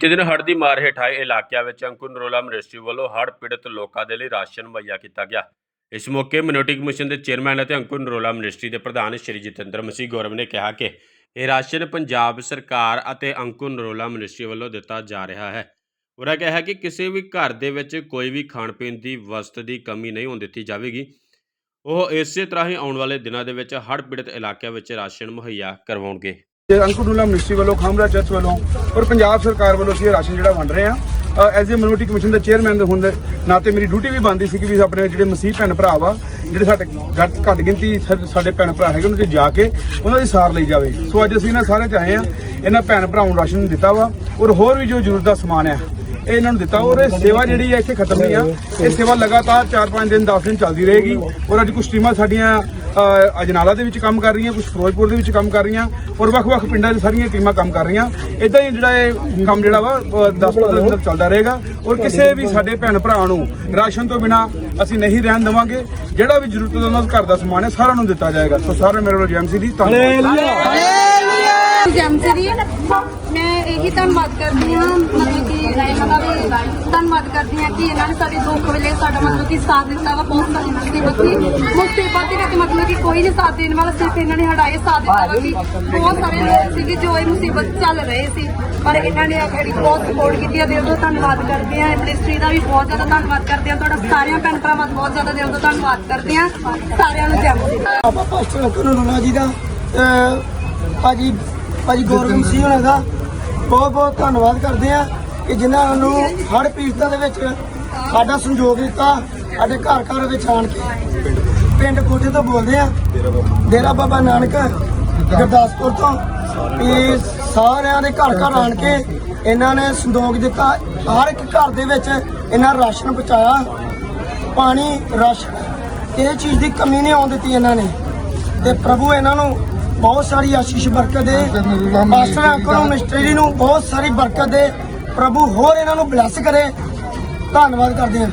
ਬੀਤੇ ਦਿਨ ਹੜ੍ਹ ਦੀ ਮਾਰ ਹੇਠ ਆਏ ਇਲਾਕਿਆਂ ਵਿੱਚ ਅੰਕੁਰ ਨਰੋਲਾ ਮਿਨਿਸਟਰੀ ਵੱਲੋਂ ਹੜ੍ਹ ਪੀੜਤ ਲੋਕਾਂ ਦੇ ਲਈ ਰਾਸ਼ਨ ਮੁਹੱਈਆ ਕੀਤਾ ਗਿਆ। ਇਸ ਮੌਕੇ ਮਿਨੋਟੀ ਕਮਿਸ਼ਨ ਦੇ ਚੇਅਰਮੈਨ ਅਤੇ ਅੰਕੁਰ ਨਰੋਲਾ ਮਿਨਿਸਟਰੀ ਦੇ ਪ੍ਰਧਾਨ ਸ਼੍ਰੀ ਜਤਿੰਦਰ ਮਸੀਹ ਗੌਰਵ ਨੇ ਕਿਹਾ ਕਿ ਇਹ ਰਾਸ਼ਨ ਪੰਜਾਬ ਸਰਕਾਰ ਅਤੇ ਅੰਕੁਰ ਨਰੋਲਾ ਮਿਨਿਸਟਰੀ ਵੱਲੋਂ ਦਿੱਤਾ ਜਾ ਰਿਹਾ ਹੈ। ਉਹਨਾਂ ਕਿਹਾ ਕਿ ਕਿਸੇ ਵੀ ਘਰ ਦੇ ਵਿੱਚ ਕੋਈ ਵੀ ਖਾਣ ਪੀਣ ਦੀ ਵਸਤ ਦੀ ਕਮੀ ਨਹੀਂ ਹੋਣ ਦਿੱਤੀ ਜਾਵੇਗੀ। ਉਹ ਇਸੇ ਤਰ੍ਹਾਂ ਹੀ ਆਉਣ ਵਾਲੇ ਦਿਨਾਂ ਦੇ ਵਿੱਚ ਹੜ੍ਹ ਪੀੜਤ ਇਲਾਕਿਆਂ ਵਿੱਚ ਰਾਸ਼ਨ ਮੁਹੱਈਆ ਕਰਵਾਉਣਗੇ। ਅੰਕੁਰਨੂਲਾ ਮਿਨਿਸਟਰੀ ਵੱਲੋਂ ਖਾਮਰਾ ਚਰਚ ਵੱਲੋਂ ਔਰ ਪੰਜਾਬ ਸਰਕਾਰ ਵੱਲੋਂ ਅਸੀਂ ਇਹ ਰਾਸ਼ਨ ਜਿਹੜਾ ਵੰਡ ਰਹੇ ਆ ਐਜ਼ ਏ ਮਿਨੋਰਟੀ ਕਮਿਸ਼ਨ ਦੇ ਚੇਅਰਮੈਨ ਦੇ ਹੁੰਦੇ ਦੇ ਨਾਤੇ ਮੇਰੀ ਡਿਊਟੀ ਵੀ ਬਣਦੀ ਸੀ ਕਿ ਵੀ ਆਪਣੇ ਜਿਹੜੇ ਮਸੀਹ ਭੈਣ ਭਰਾ ਵਾ, ਜਿਹੜੇ ਸਾਡੇ ਘੱਟ ਘੱਟ ਗਿਣਤੀ ਸਾਡੇ ਭੈਣ ਭਰਾ ਹੈਗੇ, ਉਹਨਾਂ 'ਤੇ ਜਾ ਕੇ ਉਹਨਾਂ ਦੀ ਸਾਰ ਲਈ ਜਾਵੇ। ਸੋ ਅੱਜ ਅਸੀਂ ਇਹਨਾਂ ਸਾਰਿਆਂ ਚ ਆਏ ਆ ਇਹਨਾਂ ਭੈਣ ਭਰਾਵਾਂ ਨੂੰ ਰਾਸ਼ਨ ਦਿੱਤਾ ਵਾ ਔਰ ਹੋਰ ਵੀ ਜੋ ਜ਼ਰੂਰਤ ਦਾ ਸਮਾਨ ਆ ਇਹ ਇਹਨਾਂ ਨੂੰ ਦਿੱਤਾ ਔਰ ਇਹ ਸੇਵਾ ਜਿਹੜੀ ਹੈ ਇੱਥੇ ਖਤਮ ਨਹੀਂ ਆ। ਇਹ ਸੇਵਾ ਲਗਾਤਾਰ 4-5 ਦਿਨ 10 ਦਿਨ ਚੱਲਦੀ ਰਹੇਗੀ ਔਰ ਅੱਜ ਕੁਝ ਟੀਮਾਂ ਸਾਡੀਆਂ ਅਜਨਾਲਾ ਦੇ ਵਿੱਚ ਕੰਮ ਕਰ ਰਹੀਆਂ ਕੁਝ ਫਿਰੋਜ਼ਪੁਰ ਦੇ ਵਿੱਚ ਕੰਮ ਕਰ ਰਹੀਆਂ ਔਰ ਵੱਖ-ਵੱਖ ਪਿੰਡਾਂ 'ਚ ਸਾਰੀਆਂ ਟੀਮਾਂ ਕੰਮ ਕਰ ਰਹੀਆਂ। ਇਦਾਂ ਹੀ ਜਿਹੜਾ ਇਹ ਕੰਮ ਜਿਹੜਾ ਵਾ 10-15 ਦਿਨ ਤੱਕ ਚੱਲਦਾ ਰਹੇਗਾ ਔਰ ਕਿਸੇ ਵੀ ਸਾਡੇ ਭੈਣ ਭਰਾ ਨੂੰ ਰਾਸ਼ਨ ਤੋਂ ਬਿਨਾ ਅਸੀਂ ਨਹੀਂ ਰਹਿਣ ਦੇਵਾਂਗੇ। ਜਿਹੜਾ ਵੀ ਜ਼ਰੂਰਤ ਦਾ ਉਹਨਾਂ ਘਰ ਦਾ ਸਮਾਨ ਹੈ, ਸਾਰਿਆਂ ਨੂੰ ਦਿੱਤਾ ਜਾਏਗਾ। ਸੋ ਸਾਰੇ ਮੇਰੇ ਵੱਲੋਂ ਜੈਮਸੀ ਦੀ ਧੰਨਵਾਦ। ਜੈਮਸਰੀ ਮੈਂ ਇਹੀ ਧੰਨਵਾਦ ਕਰਦੀ ਹਾਂ, ਮਤਲਬ ਕਿ ਇਹਨਾਂ ਦਾ ਵੀ ਧੰਨਵਾਦ ਕਰਦੀ ਹਾਂ ਕਿ ਇਹਨਾਂ ਨੇ ਸਾਡੇ ਦੁੱਖ ਵੇਲੇ ਸਾਡਾ ਮਤਲਬ ਕਿ ਸਾਥ ਦਿੱਤਾ ਵਾ, ਬਹੁਤ ਸਾਰੀ ਮੁਸੀਬਤ ਸੀ। ਮੁਸੀਬਤ ਕੋਈ ਨਹੀਂ ਸਾਥ ਦੇਣ ਵਾਲਾ, ਸਿਰਫ ਇਹਨਾਂ ਨੇ ਹਟਾਏ, ਸਾਥ ਦਿੱਤਾ ਵਾ ਬਹੁਤ ਸਾਰੇ ਲੋਕ ਸੀਗੇ ਜੋ ਇਹ ਮੁਸੀਬਤ ਚੱਲ ਰਹੇ ਸੀ। ਪਰ ਇਹਨਾਂ ਨੇ ਜਿਹੜੀ ਬਹੁਤ ਸਪੋਰਟ ਕੀਤੀ ਹੈ ਦਿਲ ਤੋਂ ਧੰਨਵਾਦ ਕਰਦੇ ਹਾਂ ਮਿਨਿਸਟਰੀ ਦਾ ਵੀ ਬਹੁਤ ਜ਼ਿਆਦਾ ਧੰਨਵਾਦ ਕਰਦੇ ਹਾਂ ਤੁਹਾਡਾ ਸਾਰਿਆਂ ਭੈਣ ਭਰਾਵਾਂ ਦਾ ਬਹੁਤ ਜ਼ਿਆਦਾ ਦਿਲ ਤੋਂ ਧੰਨਵਾਦ ਕਰਦੇ ਹਾਂ ਸਾਰਿਆਂ ਨੂੰ ਜੈਮਸਰੀ ਆਪਾਂ ਪਾਸਟਰ ਕਰੋਨਾ ਜੀ ਦਾ ਭਾਜੀ ਭਾਜੀ ਗੌਰਵ ਸਿੰਘ ਹੋਣਾ ਦਾ ਬਹੁਤ ਬਹੁਤ ਧੰਨਵਾਦ ਕਰਦੇ ਆ ਕਿ ਜਿਨ੍ਹਾਂ ਨੂੰ ਹੜ ਪੀੜਤਾਂ ਦੇ ਵਿੱਚ ਸਾਡਾ ਸੰਯੋਗ ਦਿੱਤਾ। ਸਾਡੇ ਘਰ ਘਰ ਵਿੱਚ ਆਣ ਕੇ। ਪਿੰਡ ਕੋਠੇ ਤੋਂ ਬੋਲਦੇ ਆ। ਡੇਰਾ ਬਾਬਾ ਨਾਨਕ, ਗੁਰਦਾਸਪੁਰ ਤੋਂ। ਇਹ ਸਾਰਿਆਂ ਦੇ ਘਰ ਘਰ ਆਣ ਕੇ ਇਹਨਾਂ ਨੇ ਸੰਯੋਗ ਦਿੱਤਾ। ਹਰ ਇੱਕ ਘਰ ਦੇ ਵਿੱਚ ਇਹਨਾਂ ਰਾਸ਼ਨ ਪਹੁੰਚਾਇਆ। ਪਾਣੀ, ਰਾਸ਼ਨ। ਇਹ ਚੀਜ਼ ਦੀ ਕਮੀ ਨਹੀਂ ਆਉਣ ਦਿੱਤੀ ਇਹਨਾਂ ਨੇ। ਤੇ ਪ੍ਰਭੂ ਇਹਨਾਂ ਨੂੰ ਬਹੁਤ ਸਾਰੀ ਆਸ਼ੀਸ਼, ਬਰਕਤ ਦੇ। ਮਾਸਟਰ ਅੰਕਲ ਮਿਸਟਰੀ ਨੂੰ ਬਹੁਤ ਸਾਰੀ ਬਰਕਤ ਦੇ। ਪ੍ਰਭੂ ਹੋਰ ਇਹਨਾਂ ਨੂੰ ਬਲੈਸ ਕਰੇ। ਧੰਨਵਾਦ ਕਰਦੇ ਹਾਂ।